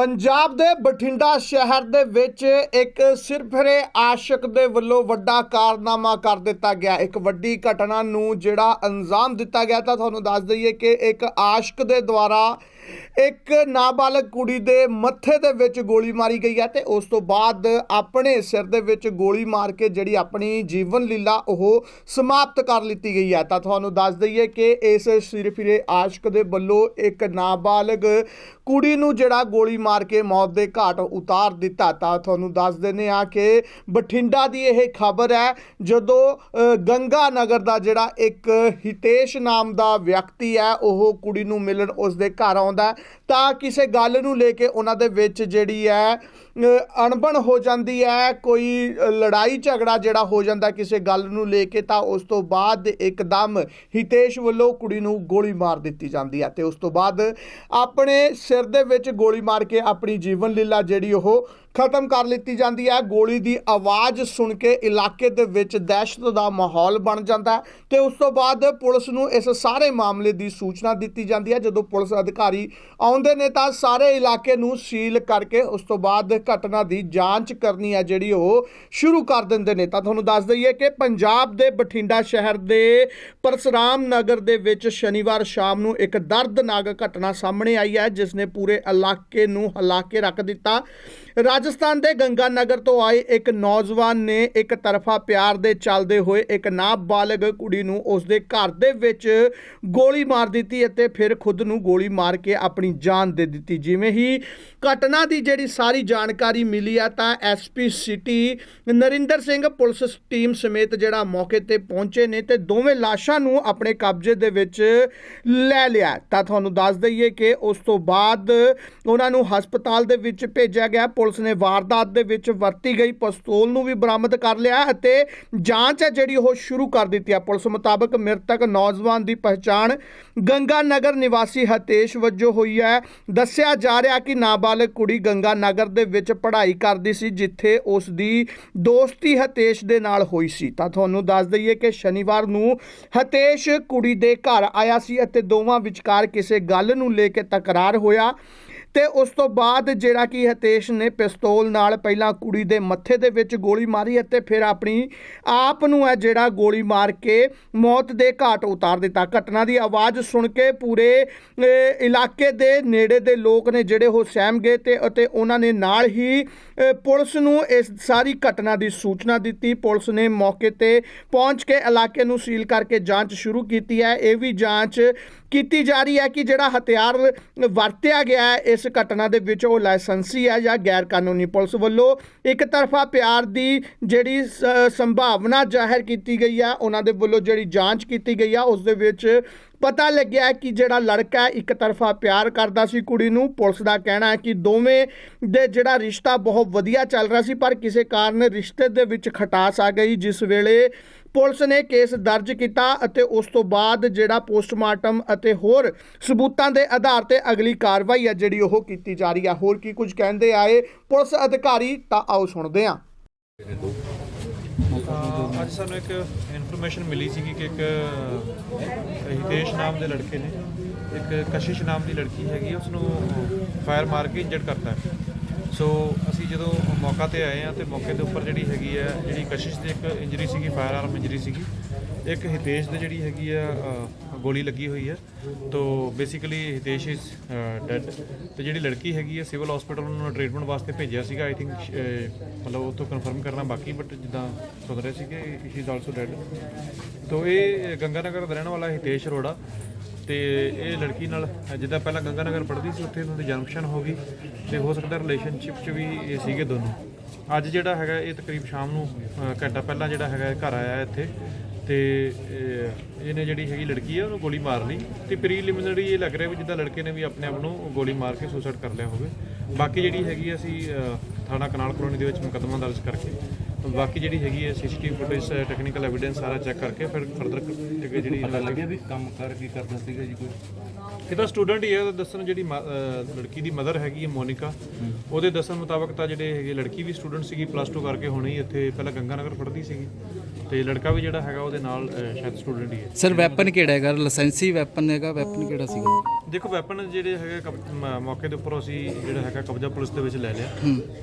ਪੰਜਾਬ ਦੇ ਬਠਿੰਡਾ ਸ਼ਹਿਰ ਦੇ ਵਿੱਚ ਇੱਕ ਸਿਰਫਰੇ ਆਸ਼ਿਕ ਦੇ ਵੱਲੋਂ ਵੱਡਾ ਕਾਰਨਾਮਾ ਕਰ ਦਿੱਤਾ ਗਿਆ। ਇੱਕ ਵੱਡੀ ਘਟਨਾ ਨੂੰ ਜਿਹੜਾ ਅੰਜਾਮ ਦਿੱਤਾ ਗਿਆ ਤਾਂ ਤੁਹਾਨੂੰ ਦੱਸ ਦਈਏ ਕਿ ਇੱਕ ਆਸ਼ਿਕ ਦੇ ਦੁਆਰਾ ਇੱਕ ਨਾਬਾਲਗ ਕੁੜੀ ਦੇ ਮੱਥੇ ਦੇ ਵਿੱਚ ਗੋਲੀ ਮਾਰੀ ਗਈ ਹੈ ਤੇ ਉਸ ਤੋਂ ਬਾਅਦ ਆਪਣੇ ਸਿਰ ਦੇ ਵਿੱਚ ਗੋਲੀ ਮਾਰ ਕੇ ਜਿਹੜੀ ਆਪਣੀ ਜੀਵਨ ਲੀਲਾ ਉਹ ਸਮਾਪਤ ਕਰ ਲਿੱਤੀ ਗਈ ਹੈ। ਤਾਂ ਤੁਹਾਨੂੰ ਦੱਸ ਦਈਏ ਕਿ ਇਸ ਸਿਰਫਿਰੇ ਆਸ਼ਕ ਦੇ ਵੱਲੋਂ ਇੱਕ ਨਾਬਾਲਗ ਕੁੜੀ ਨੂੰ ਜਿਹੜਾ ਗੋਲੀ ਮਾਰ ਕੇ ਮੌਤ ਦੇ ਘਾਟ ਉਤਾਰ ਦਿੱਤਾ। ਤਾਂ ਤੁਹਾਨੂੰ ਦੱਸ ਦਿੰਦੇ ਆ ਕਿ ਬਠਿੰਡਾ ਦੀ ਇਹ ਖਬਰ ਹੈ, ਜਦੋਂ ਗੰਗਾ ਨਗਰ ਦਾ ਜਿਹੜਾ ਇੱਕ ਹਿਤੇਸ਼ ਨਾਮ ਦਾ ਵਿਅਕਤੀ ਹੈ, ਉਹ ਕੁੜੀ ਨੂੰ ਮਿਲਣ ਉਸ ਦੇ ਘਰ ਆਉਂਦਾ ਦਾ ਤਾਂ ਕਿਸੇ ਗੱਲ ਨੂੰ ਲੈ ਕੇ ਉਹਨਾਂ ਦੇ ਵਿੱਚ ਜਿਹੜੀ ਹੈ ਅਣਬਣ ਹੋ ਜਾਂਦੀ ਹੈ, ਕੋਈ ਲੜਾਈ ਝਗੜਾ ਜਿਹੜਾ ਹੋ ਜਾਂਦਾ ਕਿਸੇ ਗੱਲ ਨੂੰ ਲੈ ਕੇ, ਤਾਂ ਉਸ ਤੋਂ ਬਾਅਦ ਇੱਕਦਮ ਹਿਤੇਸ਼ ਵੱਲੋਂ ਕੁੜੀ ਨੂੰ ਗੋਲੀ ਮਾਰ ਦਿੱਤੀ ਜਾਂਦੀ ਹੈ ਤੇ ਉਸ ਤੋਂ ਬਾਅਦ ਆਪਣੇ ਸਿਰ ਦੇ ਵਿੱਚ ਗੋਲੀ ਮਾਰ ਕੇ ਆਪਣੀ ਜੀਵਨ ਲੀਲਾ ਜਿਹੜੀ ਉਹ ਖਤਮ ਕਰ ਲਿੱਤੀ ਜਾਂਦੀ ਹੈ। ਗੋਲੀ ਦੀ ਆਵਾਜ਼ ਸੁਣ ਕੇ ਇਲਾਕੇ ਦੇ ਵਿੱਚ ਦਹਿਸ਼ਤ ਦਾ ਮਾਹੌਲ ਬਣ ਜਾਂਦਾ ਹੈ ਤੇ ਉਸ ਤੋਂ ਬਾਅਦ ਪੁਲਿਸ ਨੂੰ ਇਸ ਸਾਰੇ ਮਾਮਲੇ ਦੀ ਸੂਚਨਾ ਦਿੱਤੀ ਜਾਂਦੀ ਹੈ। ਜਦੋਂ ਪੁਲਿਸ ਅਧਿਕਾਰੀ ਆਉਣ ਆਉਂਦੇ ਨੇ ਤਾਂ ਸਾਰੇ ਇਲਾਕੇ ਨੂੰ ਸੀਲ ਕਰਕੇ ਉਸ ਤੋਂ ਬਾਅਦ ਘਟਨਾ ਦੀ ਜਾਂਚ ਕਰਨੀ ਹੈ ਜਿਹੜੀ ਉਹ ਸ਼ੁਰੂ ਕਰ ਦਿੰਦੇ ਨੇ। ਤਾਂ ਤੁਹਾਨੂੰ ਦੱਸ ਦਈਏ ਕਿ ਪੰਜਾਬ ਦੇ ਬਠਿੰਡਾ ਸ਼ਹਿਰ ਦੇ ਪਰਸਰਾਮ ਨਗਰ ਦੇ ਵਿੱਚ ਸ਼ਨੀਵਾਰ ਸ਼ਾਮ ਨੂੰ ਇੱਕ ਦਰਦਨਾਕ ਘਟਨਾ ਸਾਹਮਣੇ ਆਈ ਹੈ, ਜਿਸ ਨੇ ਪੂਰੇ ਇਲਾਕੇ ਨੂੰ ਹਿਲਾ ਕੇ ਰੱਖ ਦਿੱਤਾ। ਰਾਜਸਥਾਨ ਦੇ ਗੰਗਾ ਨਗਰ ਤੋਂ ਆਏ ਇੱਕ ਨੌਜਵਾਨ ਨੇ ਇੱਕ ਤਰਫਾ ਪਿਆਰ ਦੇ ਚੱਲਦੇ ਹੋਏ ਇੱਕ ਨਾਬਾਲਗ ਕੁੜੀ ਨੂੰ ਉਸ ਦੇ ਘਰ ਦੇ ਵਿੱਚ ਗੋਲੀ ਮਾਰ ਦਿੱਤੀ ਅਤੇ ਫਿਰ ਖੁਦ ਨੂੰ ਗੋਲੀ ਮਾਰ ਕੇ ਆਪਣੀ ਜਾਨ ਦੇ ਦਿੱਤੀ। ਜਿਵੇਂ ਹੀ ਘਟਨਾ ਦੀ ਜਿਹੜੀ ਸਾਰੀ ਜਾਣਕਾਰੀ ਮਿਲੀ ਆ ਤਾਂ SP city, Narinder Singh police team ਸਮੇਤ ਜਿਹੜਾ ਮੌਕੇ ਤੇ ਪਹੁੰਚੇ ਨੇ ਤੇ ਦੋਵੇਂ ਲਾਸ਼ਾਂ ਨੂੰ ਆਪਣੇ ਕਬਜ਼ੇ ਦੇ ਵਿੱਚ ਲੈ ਲਿਆ। ਤਾਂ ਤੁਹਾਨੂੰ ਦੱਸ ਦਈਏ ਕਿ ਉਸ ਤੋਂ ਬਾਅਦ ਉਹਨਾਂ ਨੂੰ ਹਸਪਤਾਲ ਦੇ ਵਿੱਚ ਭੇਜਿਆ ਗਿਆ। ਪੁਲਿਸ ਨੇ ਵਾਰਦਾਤ ਦੇ ਵਿੱਚ ਵਰਤੀ ਗਈ ਪਿਸਤੌਲ ਨੂੰ ਵੀ ਬਰਾਮਦ ਕਰ ਲਿਆ ਅਤੇ ਜਾਂਚ ਹੈ ਜਿਹੜੀ ਉਹ ਸ਼ੁਰੂ ਕਰ ਦਿੱਤੀ ਹੈ। ਪੁਲਿਸ ਮੁਤਾਬਕ ਮ੍ਰਿਤਕ ਨੌਜਵਾਨ ਦੀ ਪਛਾਣ ਗੰਗਾ ਨਗਰ ਨਿਵਾਸੀ ਹਤੇਸ਼ ਵਜੋਂ ਹੋਈ ਹੈ। ਦੱਸਿਆ ਜਾ ਰਿਹਾ ਕਿ ਨਾਬਾਲਗ ਕੁੜੀ ਗੰਗਾ ਨਗਰ ਦੇ ਵਿੱਚ ਪੜ੍ਹਾਈ ਕਰਦੀ ਸੀ, ਜਿੱਥੇ ਉਸ ਦੀ ਦੋਸਤੀ ਹਤੇਸ਼ ਦੇ ਨਾਲ ਹੋਈ ਸੀ। ਤਾਂ ਤੁਹਾਨੂੰ ਦੱਸ ਦਈਏ ਕਿ ਸ਼ਨੀਵਾਰ ਨੂੰ ਹਤੇਸ਼ ਕੁੜੀ ਦੇ ਘਰ ਆਇਆ ਸੀ ਅਤੇ ਦੋਵਾਂ ਵਿਚਕਾਰ ਕਿਸੇ ਗੱਲ ਨੂੰ ਲੈ ਕੇ ਤਕਰਾਰ ਹੋਇਆ। ਤੇ ਉਸ ਤੋਂ ਬਾਅਦ ਜਿਹੜਾ ਕਿ ਹਤੇਸ਼ ਨੇ ਪਿਸਤੌਲ ਨਾਲ ਪਹਿਲਾਂ ਕੁੜੀ ਦੇ ਮੱਥੇ ਦੇ ਵਿੱਚ ਗੋਲੀ ਮਾਰੀ ਅਤੇ ਫਿਰ ਆਪਣੀ ਆਪ ਨੂੰ ਹੈ ਜਿਹੜਾ ਗੋਲੀ ਮਾਰ ਕੇ ਮੌਤ ਦੇ ਘਾਟ ਉਤਾਰ ਦਿੱਤਾ। ਘਟਨਾ ਦੀ ਆਵਾਜ਼ ਸੁਣ ਕੇ ਪੂਰੇ ਇਲਾਕੇ ਦੇ ਨੇੜੇ ਦੇ ਲੋਕ ਨੇ ਜਿਹੜੇ ਉਹ ਸਹਿਮ ਗਏ ਤੇ ਅਤੇ ਉਹਨਾਂ ਨੇ ਨਾਲ ਹੀ ਪੁਲਿਸ ਨੂੰ ਇਸ ਸਾਰੀ ਘਟਨਾ ਦੀ ਸੂਚਨਾ ਦਿੱਤੀ। ਪੁਲਿਸ ਨੇ ਮੌਕੇ ਤੇ ਪਹੁੰਚ ਕੇ ਇਲਾਕੇ ਨੂੰ ਸੀਲ ਕਰਕੇ ਜਾਂਚ ਸ਼ੁਰੂ ਕੀਤੀ ਹੈ। ਇਹ ਵੀ ਜਾਂਚ ਕੀਤੀ ਜਾ ਰਹੀ ਹੈ ਕਿ ਜਿਹੜਾ ਹਥਿਆਰ ਵਰਤਿਆ ਗਿਆ ਹੈ, ਇਸ ਘਟਨਾ ਦੇ ਵਿੱਚ ਉਹ ਲਾਇਸੈਂਸੀ ਹੈ ਜਾਂ ਗੈਰ ਕਾਨੂੰਨੀ ਪੁਲਿਸ ਵੱਲੋਂ ਇੱਕ ਤਰਫਾ ਪਿਆਰ ਦੀ ਜਿਹੜੀ ਸ- ਸੰਭਾਵਨਾ ਜ਼ਾਹਿਰ ਕੀਤੀ ਗਈ ਹੈ ਉਹਨਾਂ ਦੇ ਵੱਲੋਂ ਜਿਹੜੀ ਜਾਂਚ ਕੀਤੀ ਗਈ ਆ, ਉਸ ਦੇ ਵਿੱਚ ਪਤਾ ਲੱਗਿਆ ਕਿ ਜਿਹੜਾ ਲੜਕਾ ਇੱਕ ਤਰਫਾ ਪਿਆਰ ਕਰਦਾ ਸੀ ਕੁੜੀ ਨੂੰ। ਪੁਲਿਸ ਦਾ ਕਹਿਣਾ ਹੈ ਕਿ ਦੋਵੇਂ ਦੇ ਜਿਹੜਾ ਰਿਸ਼ਤਾ ਬਹੁਤ ਵਧੀਆ ਚੱਲ ਰਿਹਾ ਸੀ, ਪਰ ਕਿਸੇ ਕਾਰਨ ਰਿਸ਼ਤੇ ਦੇ ਵਿੱਚ ਖਟਾਸ ਆ ਗਈ, ਜਿਸ ਵੇਲੇ ਪੁਲਿਸ ਨੇ ਕੇਸ ਦਰਜ ਕੀਤਾ ਅਤੇ ਉਸ ਤੋਂ ਬਾਅਦ ਜਿਹੜਾ ਪੋਸਟਮਾਰਟਮ ਅਤੇ ਹੋਰ ਸਬੂਤਾਂ ਦੇ ਆਧਾਰ ਤੇ ਅਗਲੀ ਕਾਰਵਾਈ ਹੈ ਜਿਹੜੀ ਉਹ ਕੀਤੀ ਜਾ ਰਹੀ ਹੈ। ਹੋਰ ਕੀ ਕੁਝ ਕਹਿੰਦੇ ਆਏ ਪੁਲਿਸ ਅਧਿਕਾਰੀ, ਤਾਂ ਆਓ ਸੁਣਦੇ ਹਾਂ। ਤਾਂ ਅੱਜ ਸਾਨੂੰ ਇੱਕ ਇਨਫੋਰਮੇਸ਼ਨ ਮਿਲੀ ਸੀਗੀ ਕਿ ਇੱਕ ਹਿਤੇਸ਼ ਨਾਮ ਦੇ ਲੜਕੇ ਨੇ ਇੱਕ ਕਸ਼ਿਸ਼ ਨਾਮ ਦੀ ਲੜਕੀ ਹੈਗੀ ਆ, ਉਸ ਨੂੰ ਫਾਇਰ ਮਾਰ ਕੇ ਇੰਜਰਡ ਕਰਤਾ ਹੈ। ਸੋ ਅਸੀਂ ਜਦੋਂ ਮੌਕਾ ਤੇ ਆਏ ਆ ਤੇ ਮੌਕੇ ਦੇ ਉੱਪਰ ਜਿਹੜੀ ਹੈਗੀ ਹੈ ਜਿਹੜੀ ਕਸ਼ਿਸ਼ ਦੀ ਇੱਕ ਇੰਜਰੀ ਸੀਗੀ ਫਾਇਰ ਆਰਮ ਇੰਜਰੀ ਸੀਗੀ ਇੱਕ ਹਿਤੇਸ਼ ਦੇ ਜਿਹੜੀ ਹੈਗੀ ਆ ਗੋਲੀ ਲੱਗੀ ਹੋਈ ਹੈ। ਤੋ ਬੇਸਿਕਲੀ ਹਿਤੇਸ਼ ਇਜ਼ ਡੈਡ ਤੇ ਜਿਹੜੀ ਲੜਕੀ ਹੈਗੀ ਹੈ ਸਿਵਲ ਹਸਪੀਟਲ ਨੂੰ ਟ੍ਰੀਟਮੈਂਟ ਵਾਸਤੇ ਭੇਜਿਆ ਸੀਗਾ ਆਈ ਥਿੰਕ ਮਤਲਬ ਉਹ ਤੋਂ ਕਨਫਰਮ ਕਰਨਾ ਬਾਕੀ ਬਟ ਜਿੱਦਾਂ ਸੁਣ ਰਹੇ ਸੀ ਕਿ ਇਜ਼ ਆਲਸੋ ਡੈਡ ਤੋ ਇਹ ਗੰਗਾ ਨਗਰ ਦਾ ਰਹਿਣ ਵਾਲਾ ਹਿਤੇਸ਼ ਅਰੋੜਾ ਤੇ ਇਹ ਲੜਕੀ ਨਾਲ, ਜਿੱਦਾਂ ਪਹਿਲਾਂ ਗੰਗਾਨਗਰ ਪੜ੍ਹਦੀ ਸੀ, ਉੱਥੇ ਉਹਨਾਂ ਦੀ ਜਨਮਸ਼ਨ ਹੋ ਗਈ ਤੇ ਹੋ ਸਕਦਾ ਰਿਲੇਸ਼ਨਸ਼ਿਪ 'ਚ ਵੀ ਇਹ ਸੀਗੇ ਦੋਨੋਂ। ਅੱਜ ਜਿਹੜਾ ਹੈਗਾ, ਇਹ ਤਕਰੀਬ ਸ਼ਾਮ ਨੂੰ ਘੰਟਾ ਪਹਿਲਾਂ ਜਿਹੜਾ ਹੈਗਾ ਘਰ ਆਇਆ ਇੱਥੇ। ਤੇ ਇਹ- ਇਹਨੇ ਜਿਹੜੀ ਹੈਗੀ ਲੜਕੀ ਆ ਉਹਨੂੰ ਗੋਲੀ ਮਾਰ ਲਈ ਤੇ ਪ੍ਰੀਲਿਮਿਨਰੀ ਇਹ ਲੱਗ ਰਿਹਾ ਵੀ ਜਿੱਦਾਂ ਲੜਕੇ ਨੇ ਵੀ ਆਪਣੇ ਆਪ ਨੂੰ ਗੋਲੀ ਮਾਰ ਕੇ ਸੁਸਾਈਡ ਕਰ ਲਿਆ ਹੋਵੇ। ਬਾਕੀ ਜਿਹੜੀ ਹੈਗੀ ਆ ਅਸੀਂ ਅ, ਥਾਣਾ ਕਨਾਲ ਕਲੋਨੀ ਦੇ ਵਿੱਚ ਮੁਕੱਦਮਾ ਦਰਜ ਕਰਕੇ ਬਾਕੀ ਜਿਹੜੀ ਹੈਗੀ ਹੈ ਸੀਸੀਟੀਵੀ ਫੁਟੇਜ ਟੈਕਨੀਕਲ ਐਵੀਡੈਂਸ ਸਾਰਾ ਚੈੱਕ ਕਰਕੇ ਫਿਰ ਫਰਦਰ ਜਿਹੜੀ ਲੱਗਿਆ ਵੀ ਕੰਮ ਕਰ ਕੀ ਕਰਦਾ ਸੀਗਾ ਜੀ ਕੋਈ? ਇਹ ਤਾਂ ਸਟੂਡੈਂਟ ਹੀ ਹੈ ਉਹਦਾ ਦੱਸਣ ਜਿਹੜੀ ਮ- ਅਹ ਲੜਕੀ ਦੀ ਮਦਰ ਹੈਗੀ ਹੈ ਮੋਨਿਕਾ ਉਹਦੇ ਦੱਸਣ ਮੁਤਾਬਕ ਤਾਂ ਜਿਹੜੇ ਹੈਗੇ ਲੜਕੀ ਵੀ ਸਟੂਡੈਂਟ ਸੀਗੀ ਪਲੱਸ 2 ਕਰਕੇ ਹੁਣੇ ਹੀ ਇੱਥੇ ਪਹਿਲਾਂ ਗੰਗਾ ਨਗਰ ਪੜ੍ਹਦੀ ਸੀਗੀ ਤੇ ਲੜਕਾ ਵੀ ਜਿਹੜਾ ਹੈਗਾ ਉਹਦੇ ਨਾਲ ਅਹ, ਸ਼ਾਇਦ ਸਟੂਡੈਂਟ ਹੀ ਹੈ ਸਰ ਵੈਪਨ ਕਿਹੜਾ ਹੈਗਾ? ਲਾਇਸੈਂਸੀ ਵੈਪਨ ਹੈਗਾ ਵੈਪਨ ਕਿਹੜਾ ਸੀਗਾ? ਦੇਖੋ ਵੈਪਨ ਜਿਹੜੇ ਹੈਗੇ ਕਬ- ਮ- ਮੌਕੇ ਦੇ ਉੱਪਰ ਅਸੀਂ ਜਿਹੜਾ ਹੈਗਾ ਕਬਜ਼ਾ ਪੁਲਿਸ ਦੇ ਵਿੱਚ ਲੈ ਲਿਆ।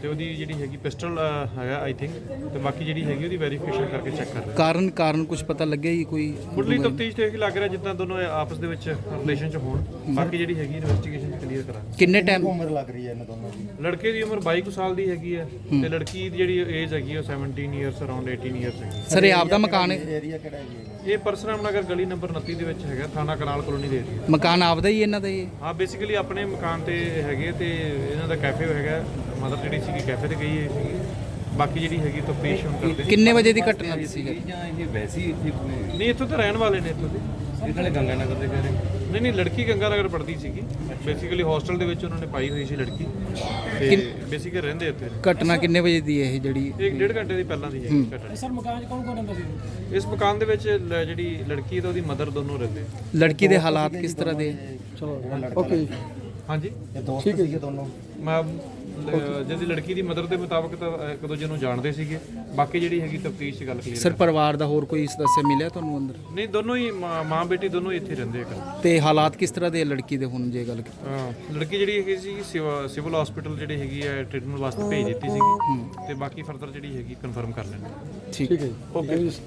ਤੇ ਉਹਦੀ ਜਿਹੜੀ ਹੈਗੀ ਪਿਸਟਲ ਹੈਗਾ ਆਈ ਥਿੰਕ ਤੇ ਬਾਕੀ ਜਿਹੜੀ ਹੈਗੀ ਉਹਦੀ ਵੈਰੀਫਿਕੇਸ਼ਨ ਕਰਕੇ ਚੈੱਕ ਕਰ ਰਹੇ ਕਾਰਨ ਕਾਰਨ ਕੁਝ ਪਤਾ ਲੱਗਿਆ ਜੀ ਕੋਈ ਮੁੱਢਲੀ ਤਫਤੀਸ਼ ਤੇ ਇਹ ਲੱਗ ਰਿਹਾ ਜਿੱਦਾਂ ਦੋਨੋਂ ਇਹ ਆਪਸ ਦੇ ਵਿੱਚ ਰਿਲੇਸ਼ਨ ਚ ਹੋਣ। ਬਾਕੀ ਜਿਹੜੀ ਹੈਗੀ ਇਨਵੈਸਟੀਗੇਸ਼ਨ ਕਲੀਅਰ ਕਰਾਂਗੇ। ਕਿੰਨੇ ਟਾਈਮ ਉਮਰ ਲੱਗ ਰਹੀ ਹੈ ਇਹਨਾਂ ਦੋਨੋਂ ਦੀ? ਲੜਕੇ ਦੀ ਉਮਰ 22 ਕੁ ਸਾਲ ਦੀ ਹੈਗੀ ਹੈ ਤੇ ਲੜਕੀ ਦੀ ਜਿਹੜੀ ਏਜ ਹੈਗੀ ਹੈ ਉਹ 17 ਇਅਰਸ ਅਰਾਊਂਡ 18 ਇਅਰਸ ਹੈਗੀ। ਸਰ ਇਹ ਆਪਦਾ ਮਕਾਨ ਹੈ? ਏਰੀਆ ਕਿਹੜਾ ਹੈ ਜੀ? ਇਹ ਪਰਸਰਾਮ ਨਗਰ ਗਲੀ ਨੰਬਰ 29 ਦੇ ਵਿੱਚ ਹੈਗਾ ਥਾਣਾ ਕਨਾਲ ਕਲੋਨੀ ਦੇ ਏਰੀਆ ਮਕਾਨ ਆਪਦਾ ਹੀ ਇਹਨਾਂ ਦਾ ਹੀ ਹੈ ਹਾਂ ਬੇਸਿਕਲੀ ਆਪਣੇ ਮਕਾਨ ਤੇ ਹੈਗੇ ਤੇ ਇਹਨਾਂ ਦਾ ਕੈਫੇ ਹੈਗਾ ਮਦਰ ਜਿਹੜੀ ਸੀਗੀ ਕੈਫੇ ਤੇ ਗਈ ਹੋਈ ਸੀਗੀ। ਬਾਕੀ ਜਿਹੜੀ ਹੈਗੀ ਤਾਂ ਪੇਸ਼ ਹੁਣ ਕਰਦੇ ਕਿੰਨੇ ਵਜੇ ਦੀ ਘਟਨਾ ਸੀ ਸੀਗੀ? ਜਾਂ ਇਹ ਵੈਸੀ ਇੱਥੇ ਕੋਈ- ਨਹੀਂ ਇੱਥੋਂ ਤਾਂ ਰਹਿਣ ਵਾਲੇ ਨੇ ਇੱਥੋਂ ਦੇ। ਇਹ ਨਾਲੇ ਗੰਗਾ ਨਗਰ ਦੇ ਕਹਿ ਰਹੇ ਨਹੀਂ ਨਹੀਂ ਲੜਕੀ ਗੰਗਾ ਨਗਰ ਪੜ੍ਹਦੀ ਸੀਗੀ। ਬੇਸਿਕਲੀ ਹੋਸਟਲ ਦੇ ਵਿੱਚ ਉਹਨਾਂ ਨੇ ਪਾਈ ਹੋਈ ਸੀ ਲੜਕੀ। ਤੇ ਬੇਸਿਕਲੀ ਰਹਿੰਦੇ ਇੱਥੇ। ਘਟਨਾ ਕਿੰਨੇ ਵਜੇ ਦੀ ਹੈ ਇਹ ਜਿਹੜੀ ਇੱਕ ਡੇਢ ਘੰਟੇ ਦੀ ਪਹਿਲਾਂ ਦੀ ਹੈਗੀ ਘਟਨਾ। ਸਰ ਮਕਾਨ 'ਚ ਕੌਣ ਕੌਣ ਰਹਿੰਦਾ ਸੀ? ਇਸ ਮਕਾਨ ਦੇ ਵਿੱਚ ਲ- ਜਿਹੜੀ ਲੜਕੀ ਤੇ ਉਹਦੀ ਮਦਰ ਦੋਨੋਂ ਰਹਿੰਦੇ। ਲੜਕੀ ਦੇ ਹਾਲਾਤ ਕਿਸ ਤਰ੍ਹਾਂ ਦੇ? ਓਕੇ। ਹਾਂਜੀ। ਇਹ ਦੋਸਤ ਸੀਗੇ ਦੋਨੋਂ। ਮੈਂ ਜਿਹਦੀ ਲੜਕੀ ਦੀ ਮਦਰ ਦੇ ਮੁਤਾਬਕ ਤਾਂ ਇੱਕ ਦੂਜੇ ਨੂੰ ਜਾਣਦੇ ਸੀਗੇ। ਬਾਕੀ ਜਿਹੜੀ ਹੈਗੀ ਤਫਤੀਸ਼ 'ਚ ਗੱਲ ਕਲੀਅਰ ਸਰ ਪਰਿਵਾਰ ਦਾ ਹੋਰ ਕੋਈ ਸਦੱਸਿਆ ਮਿਲਿਆ ਤੁਹਾਨੂੰ ਅੰਦਰ? ਨਹੀਂ ਦੋਨੋਂ ਹੀ ਮਾਂ ਮਾਂ ਬੇਟੀ ਦੋਨੋਂ ਹੀ ਇੱਥੇ ਰਹਿੰਦੇ ਆ ਤੇ ਹਾਲਾਤ ਕਿਸ ਤਰ੍ਹਾਂ ਦੇ ਆ ਲੜਕੀ ਦੇ ਹੁਣ ਜੇ ਗੱਲ ਕੀਤੀ? ਅਹ ਲੜਕੀ ਜਿਹੜੀ ਹੈਗੀ ਸੀ ਸਿਵ- ਸਿਵਲ ਹਸਪੀਟਲ ਜਿਹੜੀ ਹੈਗੀ ਹੈ ਟ੍ਰੀਟਮੈਂਟ ਵਾਸਤੇ ਭੇਜ ਦਿੱਤੀ ਸੀਗੀ। ਤੇ ਬਾਕੀ ਫਰਦਰ ਜਿਹੜੀ ਹੈਗੀ ਕਨਫਰਮ ਕਰ ਲੈਣੇ ਠੀਕ। ਹੈ ਓਕੇ